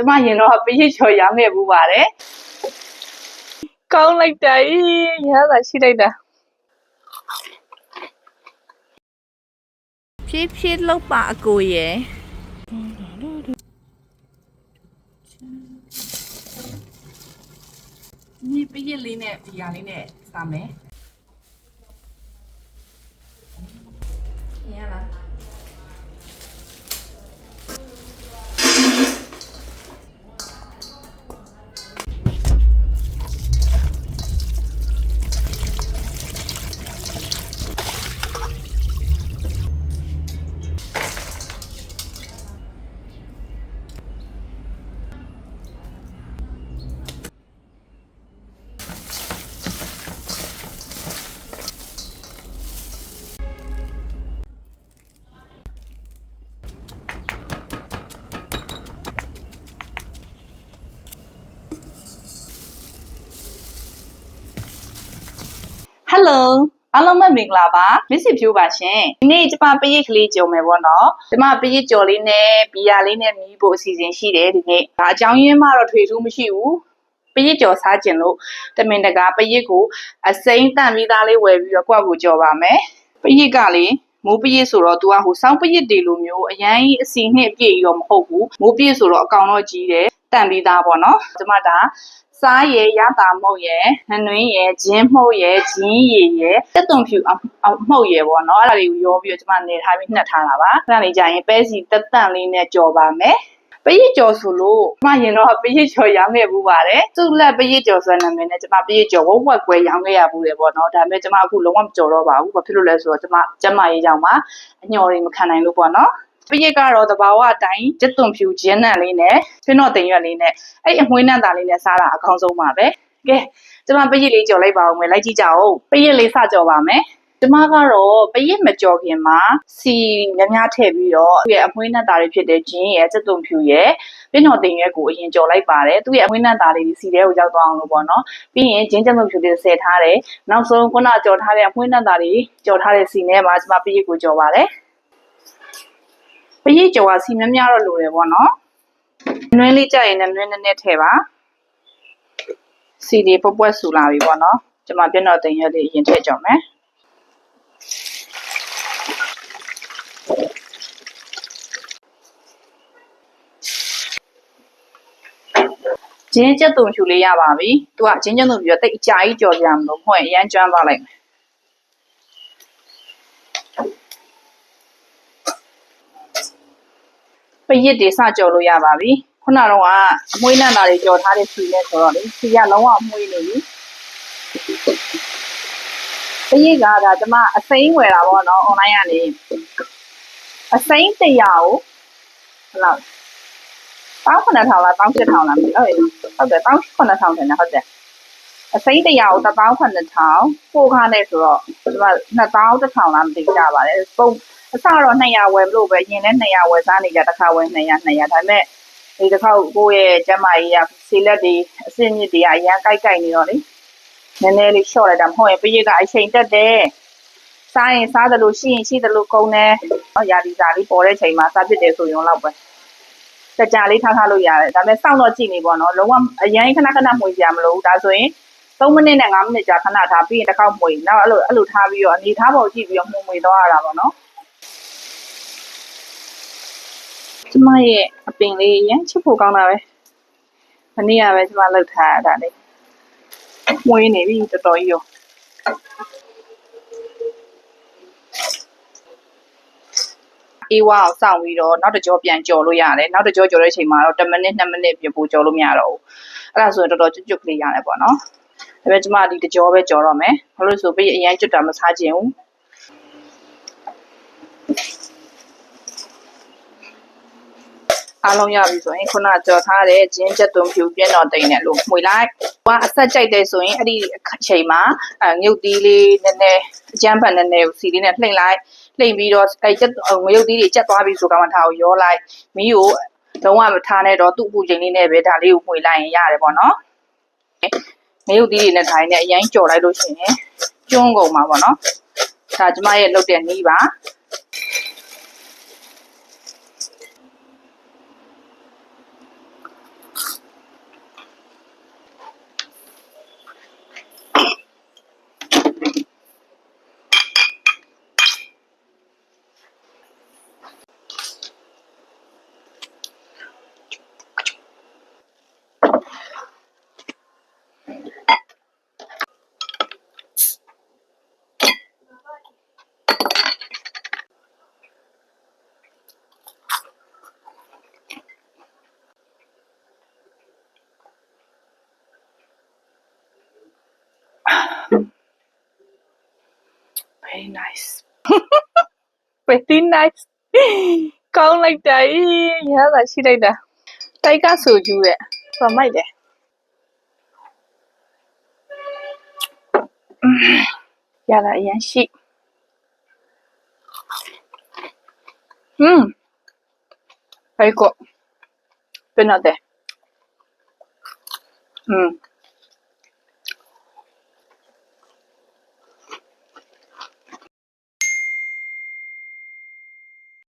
ကျမရင်တော့ပရိတ်ချော်ရောင်းခဲ့ဘူးပါတယ်ကောင်းလိုက်တာဤရတာရှိလိုက်တာဖြည်းဖြည်းလှုပ်ပါအကိုရယ်ဒီပရိတ်လေးနဲ့ဒီဟာလေးနဲ့စားမယ်ရလား ဟယ်လိုအားလုံးပဲမင်္ဂလာပါမစ်စစ်ဖြိုးပါရှင်ဒီနေ့ကျမပရိတ်ကလေးကြုံမယ်ပေါ့နော်ကျမပရိတ်ကြော်လေးနဲ့ဘီယာလေးနဲ့မြည်ဖို့အစီအစဉ်ရှိတယ်ဒီနေ့ဒါအကြောင်းရင်းမှတော့ထွေထူးမရှိဘူးပရိတ်ကြော်စားကျင်လို့တမင်တကာပရိတ်ကိုအစိမ့်တန့်ပြီးသားလေးဝယ်ပြီးတော့ကိုယ့်အကိုကြော်ပါမယ်ပရိတ်ကလေမိုးပရိတ်ဆိုတော့ तू ကဟိုစောင်းပရိတ်တွေလိုမျိုးအရန်ကြီးအစီနှစ်ပြည့်ရောမဟုတ်ဘူးမိုးပရိတ်ဆိုတော့အကောင်တော့ကြီးတယ် တန့်ပြီးသားပေါ့နော်ကျမဒါစားရယ်ရတာမဟုတ်ရယ်နှနွင်းရယ်ဂျင်းမှုတ်ရယ်ဂျင်းရည်ရယ်တက်သွန်ဖြူအောင်အောင်မှုတ်ရယ်ပေါ့နော်အဲ့ဒါတွေကိုရောပြီးတော့ကျမနေထားပြီးနှက်ထားတာပါအဲ့ဒါလေးကြာရင်ပဲစီတက်တန့်လေးနဲ့ကြော်ပါမယ်ပရိတ်ကြော်ဆိုလို့ကျမရင်တော့ပရိတ်ကြော်ရောင်းခဲ့ဘူးပါတယ်သူ့လက်ပရိတ်ကြော်ဆိုတဲ့နာမည်နဲ့ကျမပရိတ်ကြော်ဝက်ဝက်ကွဲရောင်းခဲ့ရဘူးလေပေါ့နော်ဒါပေမဲ့ကျမအခုလုံးဝမကြော်တော့ပါဘူးဘာဖြစ်လို့လဲဆိုတော့ကျမကျမရေးကြောင်ပါအညော်တွေမခံနိုင်လို့ပေါ့နော် ပရိတ်ကတော့တဘာဝအတိုင်းကျက်သွန်ဖြူဂျင်းနံလေးနဲ့ဖိနော့တင်ရွက်လေးနဲ့အဲ့အမွှေးနံသားလေးနဲ့စားတာအကောင်းဆုံးပါပဲကဲကျမပရိတ်လေးကြော်လိုက်ပါဦးမယ်လိုက်ကြည့်ကြအောင်ပရိတ်လေးစကြော်ပါမယ်ကျမကတော့ပရိတ်မကြော်ခင်မှာစီများများထည့်ပြီးတော့သူ့ရဲ့အမွှေးနံသားတွေဖြစ်တဲ့ဂျင်းရဲ့ကျက်သွန်ဖြူရဲ့ဖိနော့တင်ရွက်ကိုအရင်ကြော်လိုက်ပါတယ်သူ့ရဲ့အမွှေးနံသားလေးစီထဲကိုရောက်သွားအောင်လို့ပေါ့နော်ပြီးရင်ဂျင်းကျက်သွန်ဖြူလေးဆယ်ထားတယ်နောက်ဆုံးခုနကြော်ထားတဲ့အမွှေးနံသားလေးကြော်ထားတဲ့စီနဲ့မှာကျမပရိတ်ကိုကြော်ပါတယ်ပ ရိတ်ကြော်ကစီများများတော့လိုတယ်ပေါ့နော်နွင်းလေးကြရင်လည်းနွင်းနည်းနည်းထည့်ပါစီလေးပွက်ပွက်ဆူလာပြီပေါ့နော်ကျွန်မပြည့်တော့တင်ရက်လေးအရင်ထည့်ကြော်မယ်ဂျင်းချက်တုံဖြူလေးရပါပြီ။ तू ကဂျင်းချက်တုံဖြူကတိတ်အကြာကြီးကြော်ကြမလို့မဟုတ်ရင်အရန်ကျွမ်းသွားလိုက်မယ် ပရစ်တွေစကြော်လို့ရပါပြီခုနကတော့ကအမွှေးနံ့တာတွေကြော်ထားတဲ့စီနဲ့ဆိုတော့လေစီကလုံးဝအမွှေးနေပြီပရစ်ကဒါကျမအစိမ်းဝယ်တာပေါ့နော် online ကနေအစိမ်း100ကိုဘယ်လောက်19000လား18000လားမသိဘူးဟုတ်တယ်19000ထင်တယ်ဟုတ်တယ်အစိမ်း100ကို19000ပို့ခါနဲ့ဆိုတော့ကျမ2000လားမသိကြပါတယ်ပုံ အစတော့200ဝယ်မလို့ပဲရင်လည်း200ဝယ်စားနေကြတစ်ခါဝယ်200 200ဒါပေမဲ့ဒီတစ်ခါကိုယ့်ရဲ့ကျမကြီးကစီလက်တွေအစင်းမြစ်တွေကအရန်ကြိုက်ကြိုက်နေတော့လေနည်းနည်းလေးလျှော့လိုက်တာမဟုတ်ရင်ပရိတ်ကအချိန်တက်တယ်စားရင်စားတယ်လို့ရှိရင်ရှိတယ်လို့ကုန်တယ်ဟောရာဒီစာလေးပေါ်တဲ့ချိန်မှာစားဖြစ်တယ်ဆိုရင်တော့ပဲကြကြလေးထားထားလို့ရတယ်ဒါပေမဲ့စောင့်တော့ကြည့်နေပေါ့နော်လုံးဝအရင်ခဏခဏမှွေကြမလို့ဒါဆိုရင်3မိနစ်နဲ့5မိနစ်ကြာခဏထားပြီးရင်တစ်ခေါက်မှွေနောက်အဲ့လိုအဲ့လိုထားပြီးတော့အနေထားပေါ်ကြည့်ပြီးတော့မှုံမှွေသွားရတာပေါ့နော် ကျမရဲ့အပင်လေးရမ်းချစ်ဖို့ကောင်းတာပဲ။မနေ့ကပဲကျမလှုပ်ထားရတာလေ။မွေးနေပြီတော်တော်ကြီးရော။အေးဝါအောင်စောင့်ပြီးတော့နောက်တစ်ကြောပြန်ကြော်လို့ရတယ်။နောက်တစ်ကြောကြော်တဲ့အချိန်မှာတော့10မိနစ်2မိနစ်ပြင်ပို့ကြော်လို့မရတော့ဘူး။အဲ့ဒါဆိုရင်တော်တော်ကျွတ်ကျွတ်ကလေးရတယ်ပေါ့နော်။ဒါပေမဲ့ကျမဒီတစ်ကြောပဲကြော်တော့မယ်။ဘာလို့လဲဆိုပြီးအရင်ကျွတ်တာမစားချင်ဘူး။ အားလုံးရပြီဆိုရင်ခုနကြော်ထားတဲ့ဂျင်းချက်သွန်ဖြူပြင်းတော်တိန်နဲ့လို့မှွေလိုက်။ဟိုကအဆက်ကြိုက်တဲ့ဆိုရင်အဲ့ဒီအချိန်မှာအဲငုတ်သီးလေးနည်းနည်းအကျန်းဖတ်နည်းနည်းကိုစီလေးနဲ့လှိမ့်လိုက်လှိမ့်ပြီးတော့အဲချက်ငရုတ်သီးတွေချက်သွားပြီဆိုကမှထားကိုရောလိုက်မီးကိုလုံးဝမထားနဲ့တော့သူ့အပူချိန်လေးနဲ့ပဲဒါလေးကိုမှွေလိုက်ရင်ရတယ်ပေါ့နော်။ငရုတ်သီးတွေနဲ့ထိုင်နေအရင်ကြော်လိုက်လို့ရှိရင်ကျွန်းကုန်မှာပေါ့နော်။ဒါကျမရဲ့လုပ်တဲ့နီးပါ။ very nice very nice ကောင်းလိုက်တာရဟသာရှိလိုက်တာတိုက်ကဆိုကျူးတဲ့ပမိုက်တယ်ရတာအရင်ရှိဟွန်းဟဲ့ကောပြန်တော့တယ်ဟွန်း